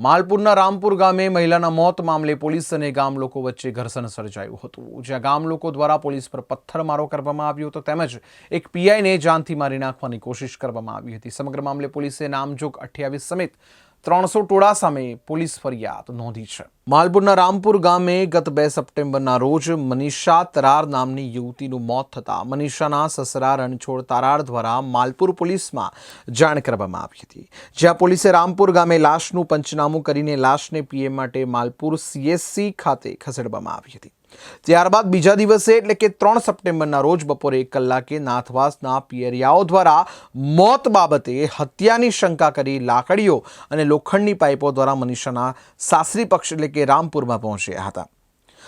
માલપુરના રામપુર ગામે મહિલાના મોત મામલે પોલીસ અને ગામ લોકો વચ્ચે ઘર્ષણ સર્જાયું હતું. જ્યાં ગામ લોકો દ્વારા પોલીસ પર પથ્થરમારો કરવામાં આવ્યો હતો તેમજ એક પીઆઈને જાનથી મારી નાખવાની કોશિશ કરવામાં આવી હતી. સમગ્ર મામલે પોલીસે નામજોગ અઠ્યાવીસ સમેત ત્રણસો ટોળા સામે પોલીસ ફરિયાદ નોંધી છે. માલપુરના રામપુર ગામે ગત બે સપ્ટેમ્બરના રોજ મનીષા તરાર નામની યુવતીનું મોત થતાં મનીષાના સસરા રણછોડ તારાર દ્વારા માલપુર પોલીસમાં જાણ કરવામાં આવી હતી. જ્યાં પોલીસે રામપુર ગામે લાશનું પંચનામું કરીને લાશને પીએમ માટે માલપુર સીએસસી ખાતે ખસેડવામાં આવી હતી. ત્યારબાદ બીજા દિવસે, એટલે કે ત્રણ સપ્ટેમ્બરના રોજ બપોરે એક કલાકે નાથવાસના પિયરિયાઓ દ્વારા મોત બાબતે હત્યાની શંકા કરી લાકડીઓ અને લોખંડની પાઇપો દ્વારા મનીષાના સાસરી પક્ષ, એટલે કે રામપુરમાં પહોંચ્યા હતા.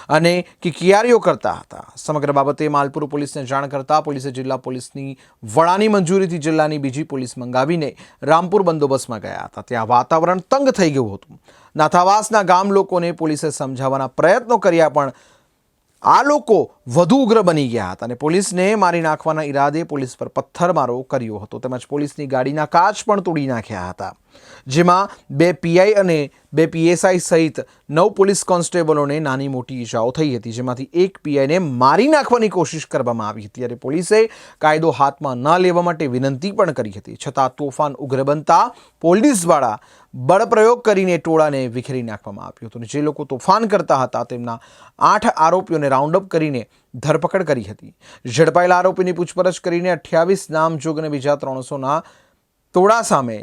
અને કિકિયારીઓ કરતા હતા. સમગ્ર બાબતે માલપુર પોલીસને જાણ કરતા પોલીસે જિલ્લા પોલીસની વડાની મંજૂરીથી જિલ્લાની બીજી પોલીસ મંગાવીને રામપુર બંદોબસ્તમાં ગયા હતા. ત્યાં વાતાવરણ તંગ થઈ ગયું હતું. નાથાવાસના ગામ લોકોને પોલીસે સમજાવવાના પ્રયત્નો કર્યા પણ આ લોકો વધુ ઉગ્ર બની ગયા હતા અને પોલીસને મારી નાખવાના ઈરાદે પોલીસ પર પથ્થરમારો કર્યો હતો. તેમજ પોલીસની ગાડીના કાચ પણ તોડી નાખ્યા હતા. જેમાં બે પીઆઈ અને બે પીએસઆઈ સહિત નવ પોલીસ કોન્સ્ટેબલોને નાની મોટી ઈજાઓ થઈ હતી. જેમાંથી એક પીઆઈને મારી નાખવાની કોશિશ કરવામાં આવી હતી અને પોલીસે કાયદો હાથમાં ન લેવા માટે વિનંતી પણ કરી હતી. છતાં તોફાન ઉગ્ર બનતા પોલીસ દ્વારા બળપ્રયોગ કરીને ટોળાને વિખેરી નાખવામાં આવ્યું હતું અને જે લોકો તોફાન કરતા હતા તેમના આઠ આરોપીઓને રાઉન્ડઅપ કરીને ધરપકડ કરી હતી. ઝડપાયેલા આરોપીની પૂછપરછ કરીને અઠ્યાવીસ નામજોગ અને બીજા ત્રણસોના ટોળા સામે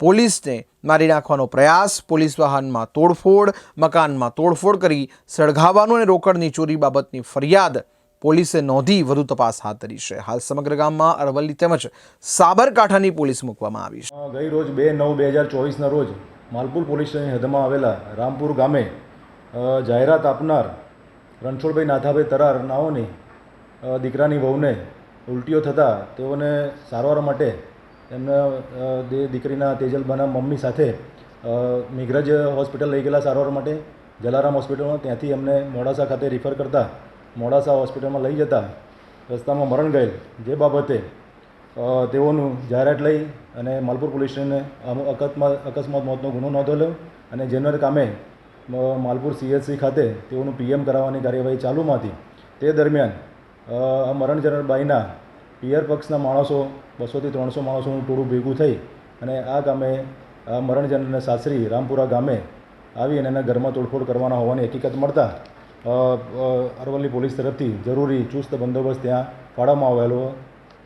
પોલીસને મારી નાખવાનો પ્રયાસ. પોલીસ વાહનમાં તોડફોડ, મકાનમાં તોડફોડ કરી સળગાવવાનું અને રોકડની ચોરી બાબતની ફરિયાદ પોલીસે નોંધી વધુ તપાસ હાથ ધરી છે. હાલ સમગ્ર ગામમાં અરવલ્લી તેમજ સાબરકાંઠાની પોલીસ મૂકવામાં આવી છે. ગઈ રોજ બે નવ બે હજાર ચોવીસના રોજ માલપુર પોલીસ સ્ટેશનની હદમાં આવેલા રામપુર ગામે જાહેરાત આપનાર રણછોડભાઈ નાથાભાઈ તરાર નાઓની દીકરાની વહુને ઉલટીઓ થતાં તેઓને સારવાર માટે એમને દીકરીના તેજલબાના મમ્મી સાથે મેઘરજ હોસ્પિટલ લઈ ગયેલા સારવાર માટે જલારામ હોસ્પિટલમાં ત્યાંથી એમને મોડાસા ખાતે રિફર કરતા મોડાસા હોસ્પિટલમાં લઈ જતા રસ્તામાં મરણ ગયેલ. જે બાબતે તેઓનું જાહેરાત લઈ અને માલપુર પોલીસ સ્ટેશને અકસ્માત અકસ્માત, મોતનો ગુનો નોંધેલો અને જેનર કામે માલપુર સીએચસી ખાતે તેઓનું પીએમ કરાવવાની કાર્યવાહી ચાલુમાં હતી તે દરમિયાન મરણ જનાર બાઈના પિયર પક્ષના માણસો, બસોથી ત્રણસો માણસોનું ટોળું ભેગું થઈ અને આ ગામે મરણ જનરલને સાસરી રામપુરા ગામે આવી અને એના ઘરમાં તોડફોડ કરવાના હોવાની હકીકત મળતા અરવલ્લી પોલીસ તરફથી જરૂરી ચુસ્ત બંદોબસ્ત ત્યાં ફાળવવામાં આવેલો.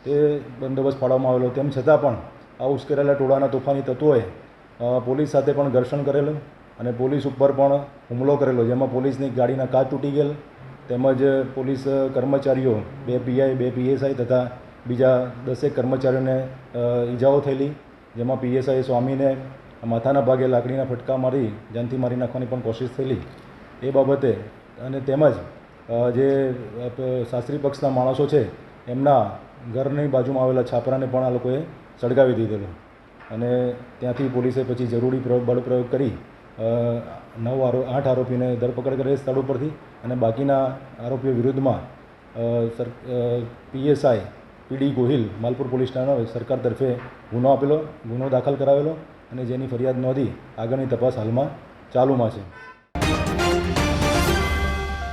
તે બંદોબસ્ત ફાળવવામાં આવેલો. તેમ છતાં પણ આ ઉશ્કેરેલા ટોળાના તોફાની તત્વોએ પોલીસ સાથે પણ ઘર્ષણ કરેલું. અને પોલીસ ઉપર પણ હુમલો કરેલો, જેમાં પોલીસની ગાડીના કાચ તૂટી ગયેલ, તેમજ પોલીસ કર્મચારીઓ, બે પીઆઈ, બે પીએસઆઈ તથા બીજા દસેક કર્મચારીઓને ઈજાઓ થયેલી, જેમાં પીએસઆઈ સ્વામીને માથાના ભાગે લાકડીના ફટકા મારી, જાનથી મારી નાખવાની પણ કોશિશ થયેલી. એ બાબતે અને તેમજ જે શાસ્ત્રી પક્ષના માણસો છે, એમના ઘરની બાજુમાં આવેલા છાપરાને પણ આ લોકોએ સળગાવી દીધેલો. અને ત્યાંથી પોલીસે પછી જરૂરી પ્ર- બળપ્રયોગ કરી નવ આરો, આઠ આરોપીને ધરપકડ કરેલી સ્થળ ઉપરથી અને બાકીના આરોપીઓ વિરુદ્ધમાં sir PSI PD Gohil, Malpur police સ્ટેશને સરકાર તરફે ગુનો આપેલો, ગુનો દાખલ કરાવેલો અને જેની ફરિયાદ નોંધી આગળની તપાસ હાલમાં ચાલુમાં છે.